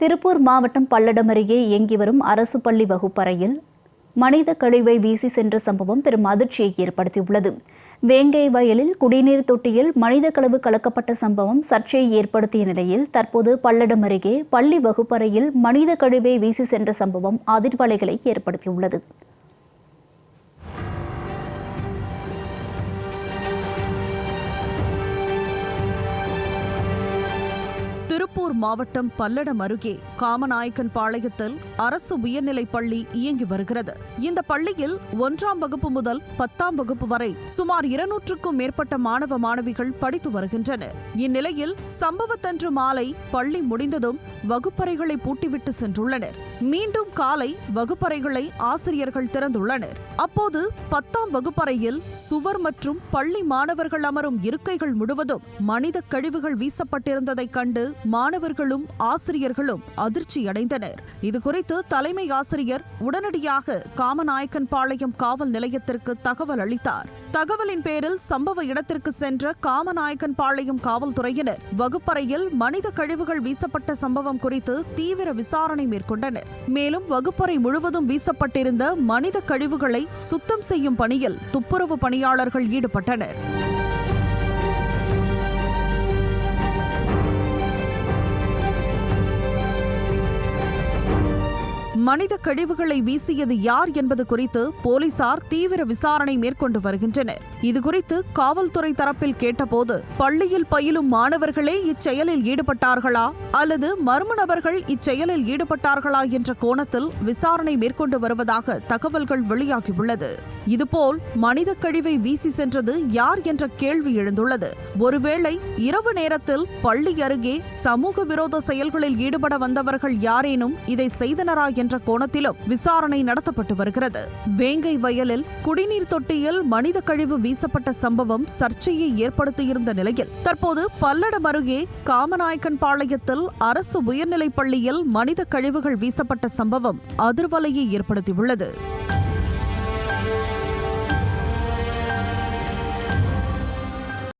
திருப்பூர் மாவட்டம் பல்லடம் அருகே இயங்கி வரும் அரசு பள்ளி வகுப்பறையில் மனித கழிவை வீசி சென்ற சம்பவம் பெரும் அதிர்ச்சியை ஏற்படுத்தியுள்ளது. வேங்கை வயலில் குடிநீர் தொட்டியில் மனித கழிவு கலக்கப்பட்ட சம்பவம் சர்ச்சையை ஏற்படுத்திய நிலையில் தற்போது பல்லடம் அருகே பள்ளி வகுப்பறையில் மனித கழிவை வீசி சென்ற சம்பவம் அதிர்வலைகளை ஏற்படுத்தியுள்ளது. திருப்பூர் மாவட்டம் பல்லடம் அருகே காமநாயக்கன் பாளையத்தில் அரசு உயர்நிலைப் பள்ளி இயங்கி வருகிறது. இந்த பள்ளியில் ஒன்றாம் வகுப்பு முதல் பத்தாம் வகுப்பு வரை சுமார் இருநூற்றுக்கும் மேற்பட்ட மாணவ மாணவிகள் படித்து வருகின்றனர். இந்நிலையில் சம்பவத்தன்று மாலை பள்ளி முடிந்ததும் வகுப்பறைகளை பூட்டிவிட்டு சென்றுள்ளனர். மீண்டும் காலை வகுப்பறைகளை ஆசிரியர்கள் திறந்துள்ளனர். அப்போது பத்தாம் வகுப்பறையில் சுவர் மற்றும் பள்ளி மாணவர்கள் அமரும் இருக்கைகள் முழுவதும் மனித கழிவுகள் வீசப்பட்டிருந்ததைக் கண்டு மாணவர்களும் ஆசிரியர்களும் அதிர்ச்சியடைந்தனர். இதுகுறித்து தலைமை ஆசிரியர் உடனடியாக காமநாயக்கன் பாளையம் காவல் நிலையத்திற்கு தகவல் அளித்தார். தகவலின் பேரில் சம்பவ இடத்திற்கு சென்ற காமநாயக்கன் பாளையம் காவல்துறையினர் வகுப்பறையில் மனித கழிவுகள் வீசப்பட்ட சம்பவம் குறித்து தீவிர விசாரணை மேற்கொண்டனர். மேலும் வகுப்பறை முழுவதும் வீசப்பட்டிருந்த மனித கழிவுகளை சுத்தம் செய்யும் பணியில் துப்புரவு பணியாளர்கள் ஈடுபட்டனர். மனித கழிவுகளை வீசியது யார் என்பது குறித்து போலீசார் தீவிர விசாரணை மேற்கொண்டு வருகின்றனர். இதுகுறித்து காவல்துறை தரப்பில் கேட்டபோது பள்ளியில் பயிலும் மாணவர்களே இச்செயலில் ஈடுபட்டார்களா? அல்லது மர்ம நபர்கள் இச்செயலில் ஈடுபட்டார்களா என்ற கோணத்தில் விசாரணை மேற்கொண்டு வருவதாக தகவல்கள் வெளியாகியுள்ளது. இதுபோல் மனித கழிவை வீசி சென்றது யார் என்ற கேள்வி எழுந்துள்ளது. ஒருவேளை இரவு நேரத்தில் பள்ளி அருகே சமூக விரோத செயல்களில் ஈடுபட வந்தவர்கள் யாரேனும் இதை செய்தனரா என்ற கோணத்திலும் விசாரணை நடத்தப்பட்டு வருகிறது. வேங்கை வயலில் குடிநீர் தொட்டியில் மனித கழிவு வீசப்பட்ட சம்பவம் சர்ச்சையை ஏற்படுத்தியிருந்த நிலையில் தற்போது பல்லடம் அருகே காமநாயக்கன் பாளையத்தில் அரசு உயர்நிலைப் பள்ளியில் மனித கழிவுகள் வீசப்பட்ட சம்பவம் அதிர்வலையை ஏற்படுத்தியுள்ளது.